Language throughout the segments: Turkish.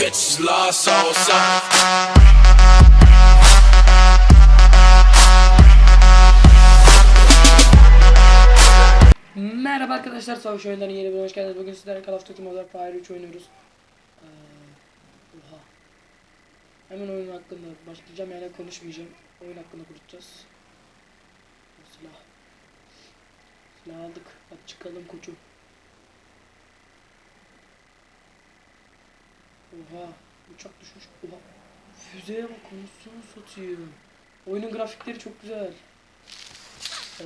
bitches lost all. Merhaba arkadaşlar, Savaş Oyunları'nın yeni bir hoş geldiniz. Bugün sizlerle Call of Duty Modern Warfare 3 oynuyoruz. Ee, oha. Hemen oyun hakkında başlayacağım yani konuşmayacağım. Oyun hakkında konuşacağız. Silah. Silah aldık. Hadi çıkalım koçum. Oha. Uçak düşmüş. Oha. Füzeye bak konusunu satayım. Oyunun grafikleri çok güzel. Ee,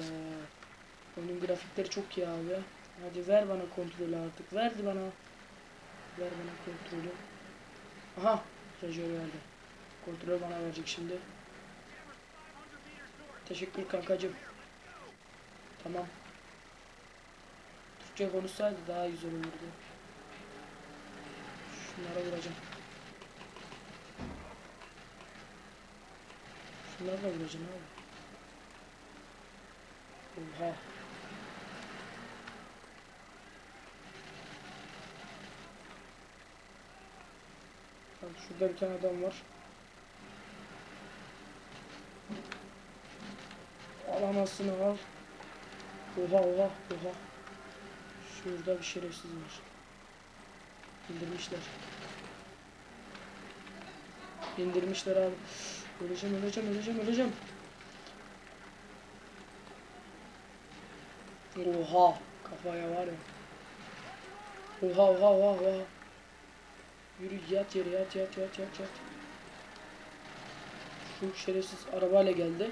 Oyunun grafikleri çok iyi abi. Hadi ver bana kontrolü artık. Verdi bana. Ver bana kontrolü. Aha. Şarjör verdi. Kontrolü bana verecek şimdi. Teşekkür kankacım. Tamam. Türkçe konuşsaydı daha güzel olurdu. Şunlara vuracağım. Şunlarla vuracağım abi. Oha. Bak şurada bir tane adam var. Al anasını al. Oha oha oha. Şurada bir şerefsiz var. İndirmişler. İndirmişler abi. Öleceğim öleceğim öleceğim öleceğim. Oha kafaya var ya. Oha oha oha oha. Yürü yat yere yat yat yat yat yat. Şu şerefsiz arabayla geldi.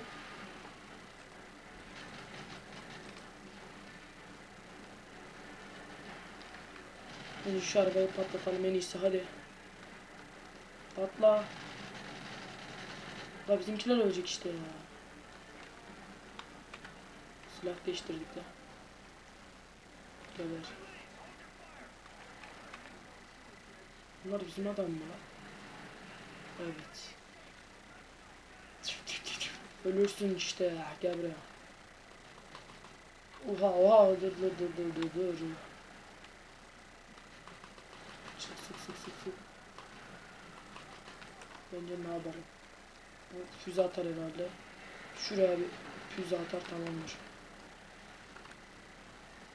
Hadi şu arabayı patlatalım en iyisi hadi. Patla. La bizimkiler ölecek işte ya. Silah değiştirdik de. Geber. Bunlar bizim adam mı? Evet. Ölürsün işte ya. Gel buraya. Oha oha dur dur dur dur dur dur. Sık sık sık sık. Bence ne yapalım? Füze atar herhalde. Şuraya bir füze atar tamamdır.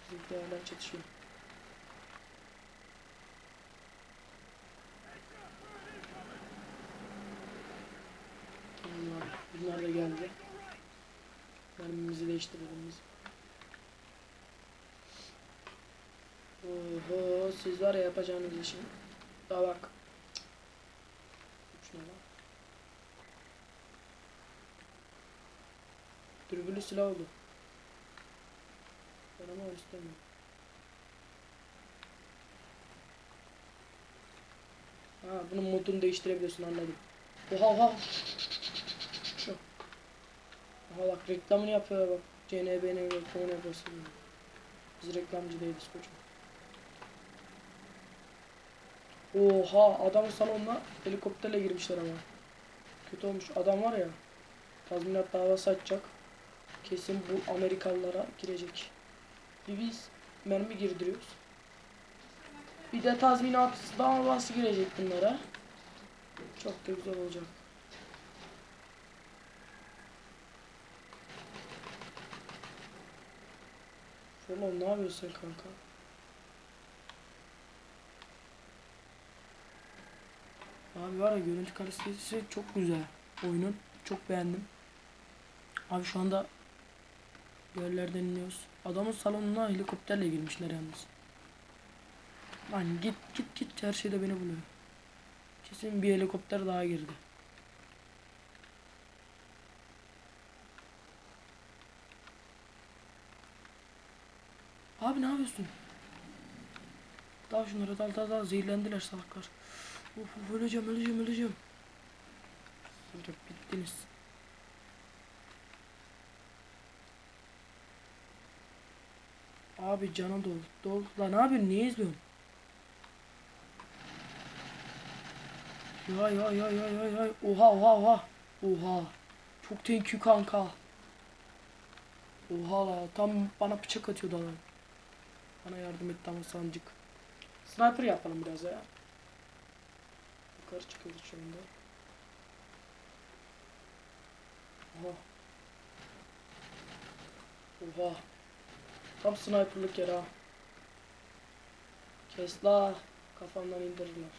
Bizimkiler hala çatışıyor. Abi. Bunlar da geldi. Mermimizi değiştirelim biz. Oho siz var ya yapacağınız işin. Daha bak. Şuna. Dürbülü silah oldu. Ben ama istemiyorum. Ha bunun modunu değiştirebiliyorsun anladım. Oha oha. Aha bak reklamını yapıyor bak. CNB'nin reklamını yapıyorsun. Biz reklamcı değiliz koçum. Oha adamın salonuna helikopterle girmişler ama. Kötü olmuş. Adam var ya. Tazminat davası açacak. Kesin bu Amerikalılara girecek. Bir biz mermi girdiriyoruz. Bir de tazminat davası girecek bunlara. Çok da güzel olacak. Oğlum ne yapıyorsun kanka? Abi var ya görüntü kalitesi çok güzel. Oyunun çok beğendim. Abi şu anda yerlerden iniyoruz. Adamın salonuna helikopterle girmişler yalnız. Lan git git git her şeyde beni buluyor. Kesin bir helikopter daha girdi. Abi ne yapıyorsun? Dal şunları dal dal dal zehirlendiler salaklar. Of öleceğim öleceğim öleceğim. Dur bittiniz. Abi cana dol. Dol. Lan abi niye izliyorsun? Ya ya ya ya ya ya. Oha oha oha. Oha. Çok thank you kanka. Oha la tam bana bıçak atıyordu adam. Bana yardım etti ama sancık. Sniper yapalım biraz ya. Yukarı çıkıyoruz anda. Aha. Oha. Tam sniperlık yer ha. Kes la. Kafamdan indirirler.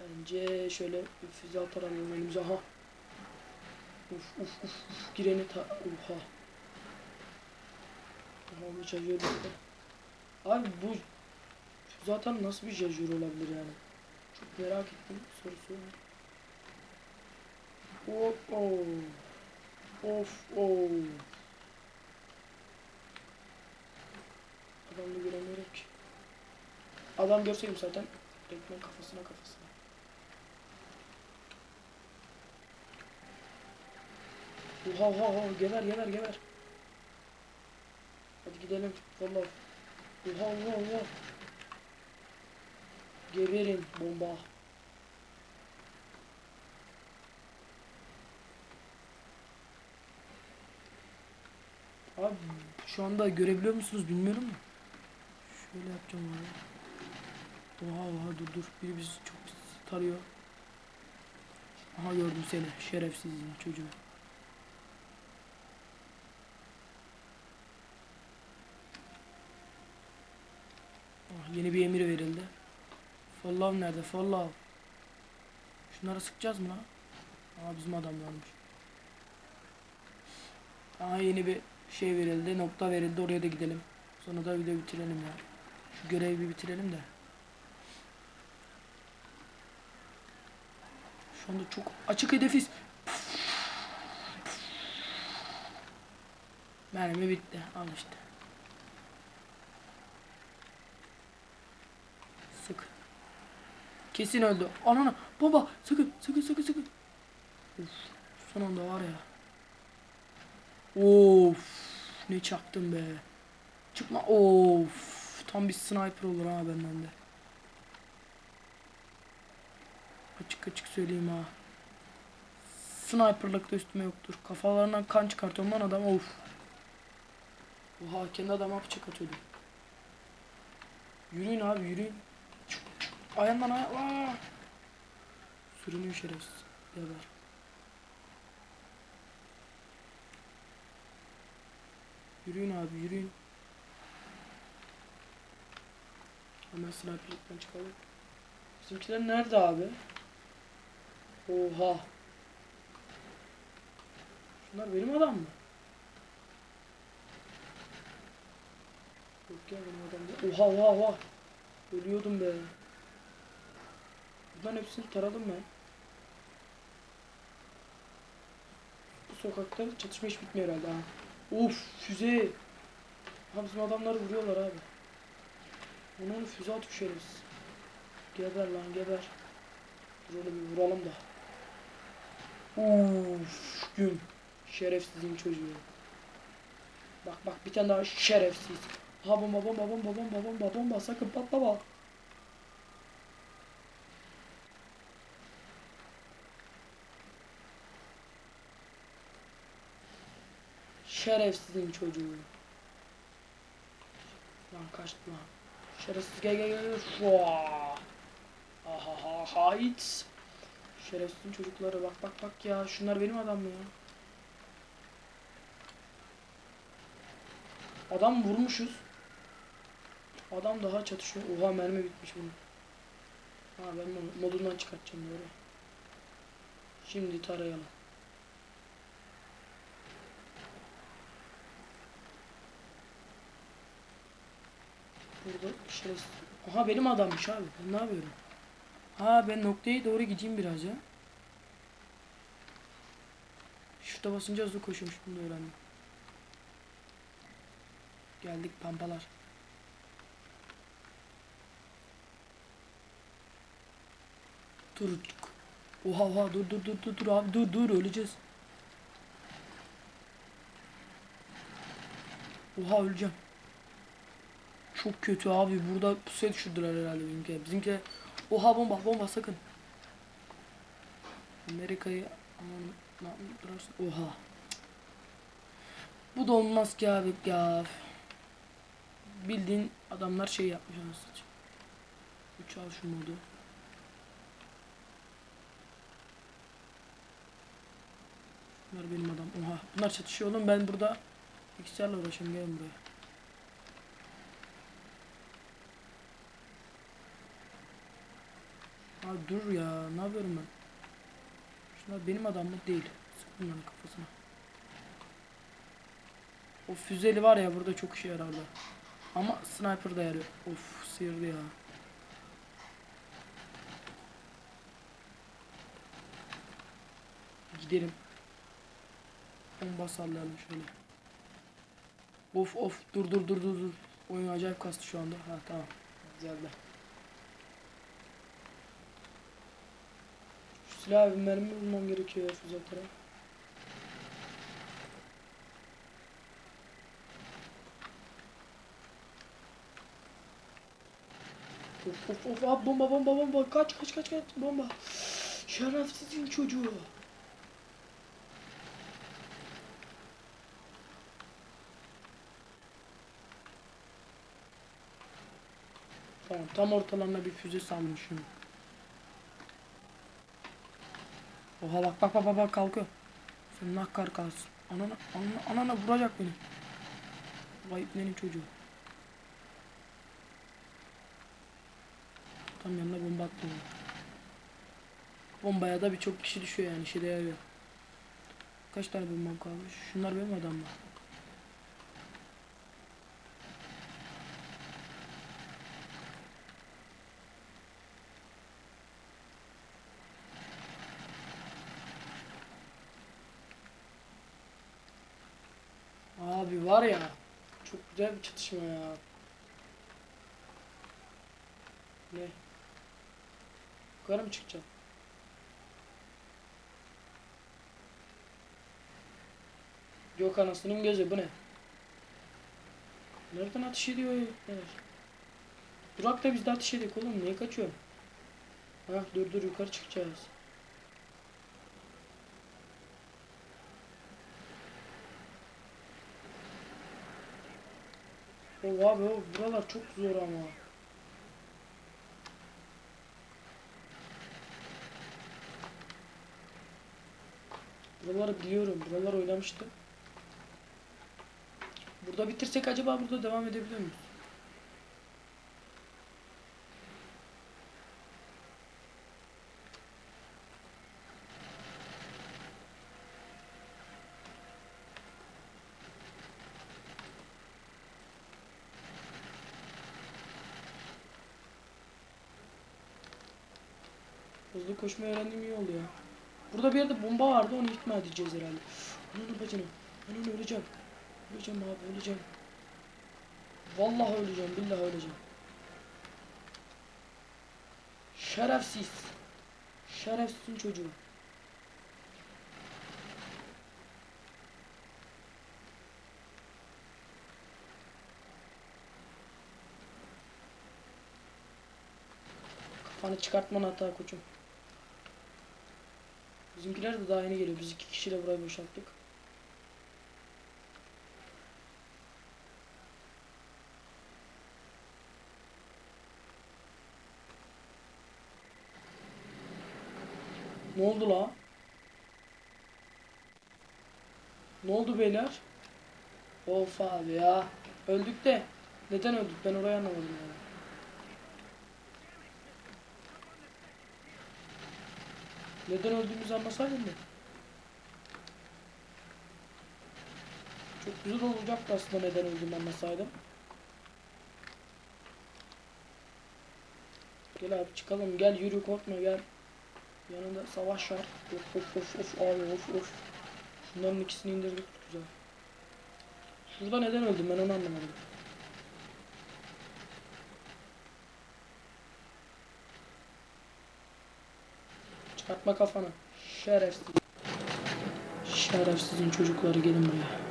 Bence şöyle füze atarım önümüze. Aha. Uf uf uf uf. Gireni ta... Oha. Oha bir şarjör bitti. Abi bu zaten nasıl bir şarjör olabilir yani? Çok merak ettim sorusu. Hop oh. Of oh. Adamı göremiyorum ki. Adam görseydim zaten direktmen kafasına kafasına. Oha oha oha geber geber geber. Hadi gidelim vallahi. Oha oha oha. Geberin bomba. Abi şu anda görebiliyor musunuz bilmiyorum da. Şöyle yapacağım abi. Oha oha dur dur. Biri bizi çok tarıyor. Aha gördüm seni. Şerefsizin çocuğu. Ah, yeni bir emir verildi. Fallow nerede? Fallow. Şunları sıkacağız mı lan? Aa bizim adamlarmış. Aha yeni bir şey verildi. Nokta verildi. Oraya da gidelim. Sonra da video bitirelim ya. Şu görevi bir bitirelim de. Şu anda çok açık hedefiz. Mermi bitti. Al işte. Sık. Kesin öldü. Anana baba sakın sakın sakın sakın. Of, son anda var ya. Of ne çaktım be. Çıkma of tam bir sniper olur ha benden de. Açık açık söyleyeyim ha. Sniperlık da üstüme yoktur. Kafalarından kan çıkartıyorum lan adam of. Oha kendi adama bıçak atıyordu. Yürüyün abi yürüyün. Ayağından aya... Aa! Sürünüyor şerefsiz. Geber. Yürüyün abi yürüyün. Hemen sniperlikten çıkalım. Bizimkiler nerede abi? Oha. Şunlar benim adam mı? Yok ya benim adam değil. Oha oha oha. Ölüyordum be. Bunların hepsini taradım ben. Bu sokakta çatışma hiç bitmiyor herhalde ha. Of füze. Ha bizim adamları vuruyorlar abi. Onu onu füze atıyor şerefsiz. Geber lan geber. Dur onu vuralım da. Uf gün. Şerefsizin çocuğu. Bak bak bir tane daha şerefsiz. Ha bomba bomba bomba bomba bomba bomba sakın patlama. Şerefsizin çocuğu. Lan kaçtı lan. Şerefsiz gel gel gel. Şua. Ha hayt. Şerefsizin çocukları bak bak bak ya. Şunlar benim adam mı ya? Adam vurmuşuz. Adam daha çatışıyor. Oha mermi bitmiş bunun. Ha ben modundan çıkartacağım böyle. Şimdi tarayalım. Burada şerefsiz. Aha benim adammış abi. Ben ne yapıyorum? Ha ben noktaya doğru gideyim biraz ya. Şurada basınca hızlı koşuyormuş bunu öğrendim. Geldik pampalar. Dur. Oha oha dur dur dur dur dur abi dur dur öleceğiz. Oha öleceğim. Çok kötü abi. Burada pusuya düşürdüler herhalde bizimki. Bizimki oha bomba bomba sakın. Amerika'yı? Oha. Bu da olmaz ki abi ya. Bildiğin Adamlar şey yapmış anasını. Üç şu modu. Bunlar benim adam. Oha. Bunlar çatışıyor oğlum. Ben burada bilgisayarla uğraşıyorum. Gelin buraya. Abi dur ya. Ne yapıyorum ben? Şunlar benim adam mı? Değil. Sık kafasına. O füzeli var ya burada çok işe yarardı. Ama sniper da yarıyor. Of sıyırdı ya. Gidelim. Bomba sallayalım şöyle. Of of dur dur dur dur dur. Oyun acayip kastı şu anda. Ha tamam. Güzeldi. Şu silahı bir mermi bulmam gerekiyor füzelere. Of of of abi bomba bomba bomba kaç kaç kaç kaç bomba. Şerefsizin çocuğu. Tamam tam ortalarına bir füze salmışım. Oha bak bak bak bak, bak kalkıyor. Sen nakkar kalsın. Anana, anana, anana vuracak beni. Vay iplerin çocuğu. Tam yanına bomba attım. Bombaya da birçok kişi düşüyor yani işe de yarıyor. Kaç tane bombam kalmış? Şunlar benim adamlar. Abi var ya çok güzel bir çatışma ya. Ne? Yukarı mı çıkacağım? Yok anasının gözü bu ne? Nereden ateş ediyor herifler? Durak da biz de ateş edik oğlum niye kaçıyor? Ha dur dur yukarı çıkacağız. O abi o buralar çok zor ama. Buraları biliyorum. Buralar oynamıştım. Burada bitirsek acaba burada devam edebiliyor muyuz? Hızlı koşmayı öğrendiğim iyi oldu ya. Burada bir yerde bomba vardı onu ikna edeceğiz herhalde. Ananı bacını. Ananı öleceğim. Öleceğim abi öleceğim. Vallahi öleceğim billahi öleceğim. Şerefsiz. Şerefsizin çocuğu. Kafanı çıkartman hata koçum. Bizimkiler de daha yeni geliyor. Biz iki kişiyle burayı boşalttık. Ne oldu la? Ne oldu beyler? Of abi ya. Öldük de. Neden öldük? Ben orayı anlamadım yani. Neden öldüğümüzü anlasaydım mı? Çok güzel olacaktı aslında neden öldüğümü anlasaydım. Gel abi çıkalım gel yürü korkma gel. Yanında savaş var. Of of of of abi of of. Şunların ikisini indirdik güzel. Şurada neden öldüm ben onu anlamadım. Çıkartma kafanı. Şerefsiz. Şerefsizin çocukları gelin buraya.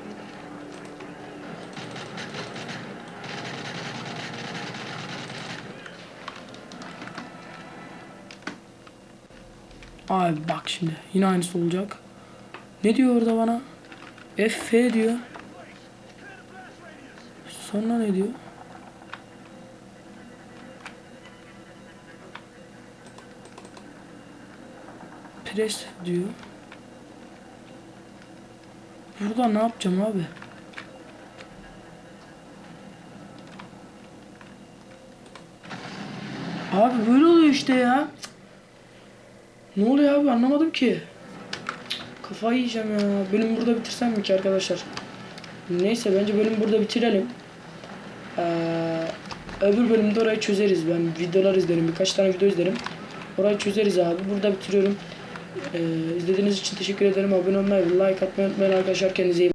Abi bak şimdi yine aynısı olacak. Ne diyor orada bana? F diyor. Sonra ne diyor? Pres diyor. Burada ne yapacağım abi? Abi böyle oluyor işte ya. Ne oluyor abi anlamadım ki. Kafayı yiyeceğim ya. Bölümü burada bitirsem mi ki arkadaşlar? Neyse bence bölümü burada bitirelim. Ee, öbür bölümde orayı çözeriz. Ben videolar izlerim. Birkaç tane video izlerim. Orayı çözeriz abi. Burada bitiriyorum. Ee, izlediğiniz için teşekkür ederim. Abone olmayı, like atmayı unutmayın arkadaşlar. Kendinize iyi.